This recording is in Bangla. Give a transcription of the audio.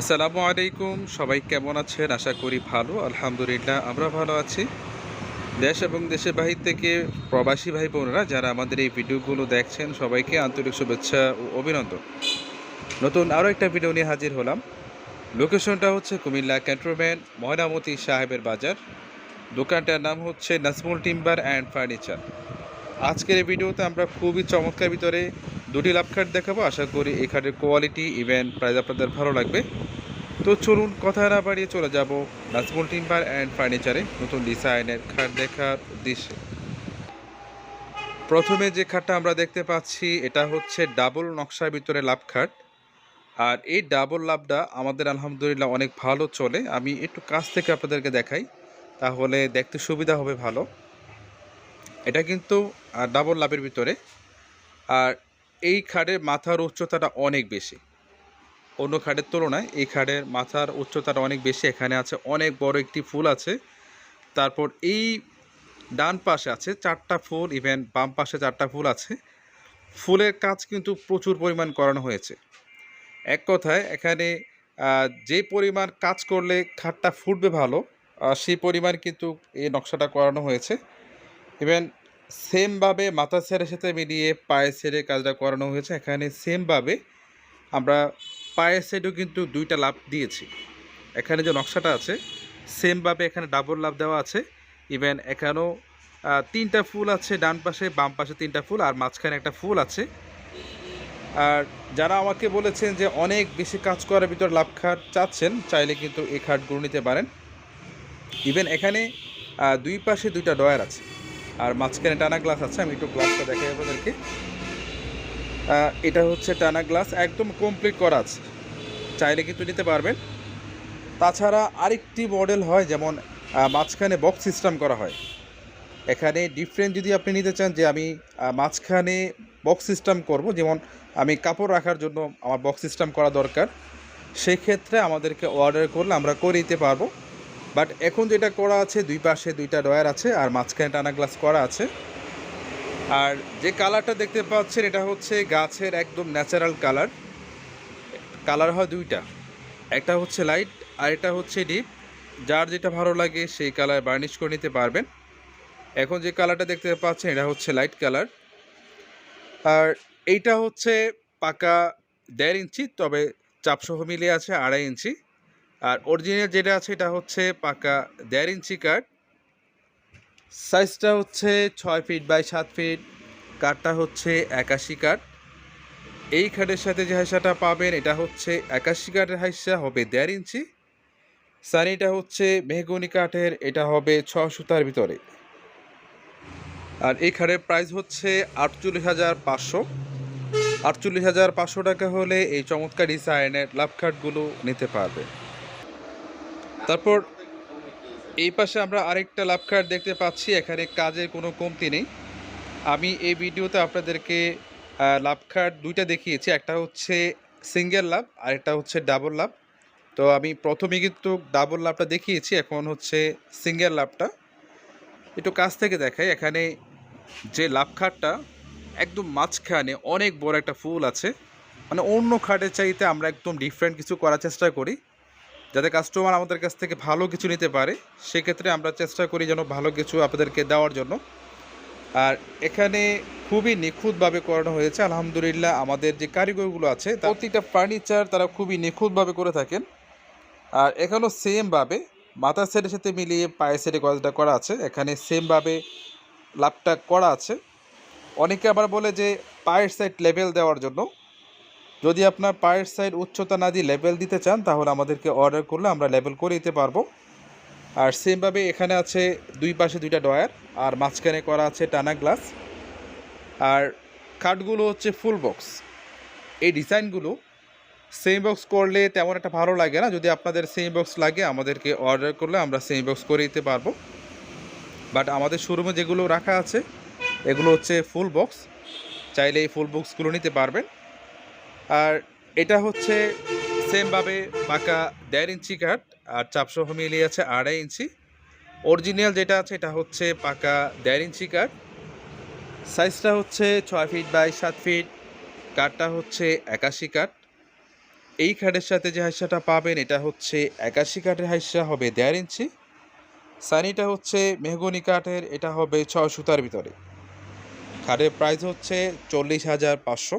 আসসালামু আলাইকুম, সবাই কেমন আছেন? আশা করি ভালো, আলহামদুলিল্লাহ, আমরা ভালো আছি। দেশ এবং দেশের বাহির থেকে প্রবাসী ভাই বোনেরা যারা আমাদের এই ভিডিওগুলো দেখছেন, সবাইকে আন্তরিক শুভেচ্ছা ও অভিনন্দন। নতুন আরও একটা ভিডিও নিয়ে হাজির হলাম। লোকেশনটা হচ্ছে কুমিল্লা ক্যান্টনমেন্ট, ময়নামতি সাহেবের বাজার। দোকানটার নাম হচ্ছে নাজমুল টিম্বার অ্যান্ড ফার্নিচার। আজকের এই ভিডিওতে আমরা খুবই চমৎকার ভিতরে দুটি লাভ কার্ড দেখাবো। আশা করি এই কার্ডের কোয়ালিটি ইভেন প্রাইস আপনাদের ভালো লাগবে। তো চলুন কথা না বাড়িয়ে চলে যাব নাজমুল টিম্বার অ্যান্ড ফার্নিচারে নতুন ডিজাইনের খাট দেখার উদ্দেশ্যে। প্রথমে যে খাটটা আমরা দেখতে পাচ্ছি, এটা হচ্ছে ডাবল নকশার ভিতরে লাভ খাট আর এই ডাবল লাভটা আমাদের আলহামদুলিল্লাহ অনেক ভালো চলে। আমি একটু কাছ থেকে আপনাদেরকে দেখাই, তাহলে দেখতে সুবিধা হবে ভালো। এটা কিন্তু ডাবল লাভের ভিতরে। আর এই খাড়ের মাথার উচ্চতাটা অনেক বেশি। অন্য খাড়ের তুলনায় এই খাড়ের মাথার উচ্চতাটা অনেক বেশি। এখানে আছে অনেক বড় একটি ফুল আছে। তারপর এই ডান পাশে আছে চারটা ফুল, ইভেন বাম পাশে চারটা ফুল আছে। ফুলের কাজ কিন্তু প্রচুর পরিমাণ করানো হয়েছে। এক কথায় এখানে যে পরিমাণ কাজ করলে খাটটা ফুটবে ভালো সেই পরিমাণ কিন্তু এই নকশাটা করানো হয়েছে। ইভেন সেমভাবে মাথা ছেড়ে সাথে মিলিয়ে পায়ের ছেড়ে কাজটা করানো হয়েছে। এখানে সেমভাবে আমরা পায়ের সাইডেও কিন্তু দুইটা লাভ দিয়েছি। এখানে যে নকশাটা আছে, সেমভাবে এখানে ডাবল লাভ দেওয়া আছে। ইভেন এখানেও তিনটা ফুল আছে, ডান পাশে, বাম পাশে তিনটা ফুল, আর মাঝখানে একটা ফুল আছে। আর যারা আমাকে বলেছেন যে অনেক বেশি কাজ করার ভিতর লাভ খাট চাচ্ছেন, চাইলে কিন্তু এই খাটগুলো নিতে পারেন। ইভেন এখানে দুই পাশে দুইটা ডয়ার আছে। আর মাঝখানে টানা গ্লাস আছে, আমি একটু গ্লাসটা দেখাই আপনাদেরকে। এটা হচ্ছে টানা গ্লাস, একদম কমপ্লিট করা আছে। চাইলে কিন্তু নিতে পারবেন। তাছাড়া আরেকটি মডেল হয়, যেমন মাঝখানে বক্স সিস্টেম করা হয়। এখানে ডিফারেন্ট যদি আপনি নিতে চান যে আমি মাঝখানে বক্স সিস্টেম করব, যেমন, আমি কাপড় রাখার জন্য আমার বক্স সিস্টেম করা দরকার সেই ক্ষেত্রে আমাদেরকে অর্ডার করলে আমরা করে দিতে পারব। বাট এখন যেটা করা আছে, দুই পাশে দুইটা ডয়ার আছে আর মাঝখানে টানা গ্লাস করা আছে। আর যে কালারটা দেখতে পাচ্ছেন, এটা হচ্ছে গাছের একদম ন্যাচারাল কালার। কালার হয় দুইটা। একটা হচ্ছে লাইট আর এটা হচ্ছে ডিপ। যার যেটা ভালো লাগে সেই কালার বার্নিশ করে নিতে পারবেন। এখন যে কালারটা দেখতে পাচ্ছেন, এটা হচ্ছে লাইট কালার। আর এইটা হচ্ছে পাকা দেড় ইঞ্চি, তবে চাপসহ মিলিয়ে আছে আড়াই ইঞ্চি। আর অরিজিনাল যেটা আছে এটা হচ্ছে পাকা দেড় ইঞ্চি কাঠ। সাইজটা হচ্ছে ছয় ফিট বাই সাত ফিট কাঠটা হচ্ছে একাশি কাঠ। এই খাটের সাথে যে হাইসাটা পাবেন, এটা হচ্ছে একাশি কাঠের হাইসা হবে দেড় ইঞ্চি। সানিটা হচ্ছে মেহগুনি কাঠের, এটা হবে ছ সুতার ভিতরে। আর এই খাটের প্রাইস হচ্ছে আটচল্লিশ হাজার পাঁচশো। আটচল্লিশ হাজার পাঁচশো টাকা হলে এই চমৎকার ডিজাইনের লাভ কাঠগুলো নিতে পারবে তারপর এই পাশে আমরা আরেকটা লাভ কার্ড দেখতে পাচ্ছি, এখানে কাজের কোনো কমতি নেই। আমি এই ভিডিওতে আপনাদেরকে লাভ কার্ড দুইটা দেখিয়েছি, একটা হচ্ছে সিঙ্গেল লাভ আর একটা হচ্ছে ডাবল লাভ। তো আমি প্রথমে কিন্তু ডাবল লাভটা দেখিয়েছি, এখন হচ্ছে সিঙ্গেল লাভটা। একটু কাছ থেকে দেখাই, এখানে যে লাভ খাটটা একদম মাঝখানে অনেক বড় একটা ফুল আছে। মানে অন্য খাটের চাইতে আমরা একদম ডিফারেন্ট কিছু করার চেষ্টা করি। যাতে কাস্টমার আমাদের কাছ থেকে ভালো কিছু নিতে পারে, সেক্ষেত্রে আমরা চেষ্টা করি যেন ভালো কিছু আপনাদেরকে দেওয়ার জন্য। আর এখানে খুবই নিখুঁতভাবে করানো হয়েছে। আলহামদুলিল্লাহ আমাদের যে কারিগরগুলো আছে প্রতিটা ফার্নিচার তারা খুবই নিখুঁতভাবে করে থাকেন। আর এখানেও সেমভাবে মাথার সেটের সাথে মিলিয়ে পায়ের সেটে কাজটা করা আছে। এখানে সেমভাবে লাভটা করা আছে। অনেকে আবার বলে যে পায়ের সাইড লেভেল দেওয়ার জন্য। যদি আপনার পায়ের সাইড উচ্চতা না দিয়ে লেভেল দিতে চান, তাহলে আমাদেরকে অর্ডার করলে আমরা লেভেল করে দিতে পারব। আর সেমভাবে এখানে আছে দুই পাশে দুইটা ডয়ার আর মাঝখানে করা আছে টানা গ্লাস আর কাঠগুলো হচ্ছে ফুল বক্স এই ডিজাইনগুলো সেম বক্স করলে তেমন একটা ভালো লাগে না। যদি আপনাদের সেম বক্স লাগে, আমাদেরকে অর্ডার করলে আমরা সেম বক্স করে দিতে পারব। বাট আমাদের শোরুমে যেগুলো রাখা আছে, এগুলো হচ্ছে ফুল বক্স চাইলে এই ফুল বক্সগুলো নিতে পারবেন। আর এটা হচ্ছে সেমভাবে পাকা দেড় ইঞ্চি কাঠ, আর চাপসহ মিলিয়ে আছে আড়াই ইঞ্চি। অরিজিনাল যেটা আছে, এটা হচ্ছে পাকা দেড় ইঞ্চি কাঠ। সাইজটা হচ্ছে ছয় ফিট বাই সাত ফিট, কাঠটা হচ্ছে একাশি কাঠ। এই খাটের সাথে যে হাইসাটা পাবেন, এটা হচ্ছে একাশি কাঠের হাইসা হবে দেড় ইঞ্চি। সানিটা হচ্ছে মেহগনি কাঠের, এটা হবে ছয় সুতার ভিতরে। খাটের প্রাইস হচ্ছে চল্লিশ হাজার পাঁচশো।